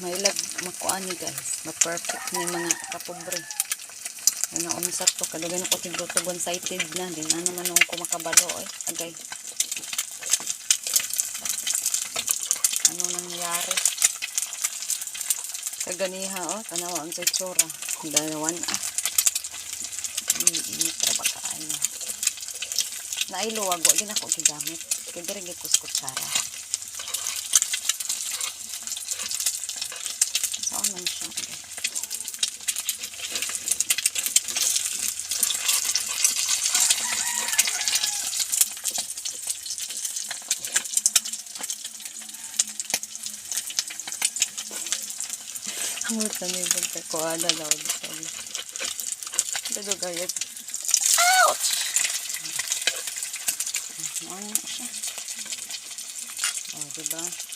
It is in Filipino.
Mailag makuan ni guys. Ma-perfect ni mga kapobre. Ano ako sa to. Kalugan ako one-sided na. Di na naman ako ko makabalo eh. Agay. Ano nangyari? Kaganiha oh. Tanawa ang sa itsura. Dalawan ah. Init ra ba kaayo. Nailuwag. Wag din ako gigamit. Kaya rin kutsara. Man siya? Ang utan niya yung pagkakuha na daw. Dado gayat. Ouch! Ano siya? O, diba?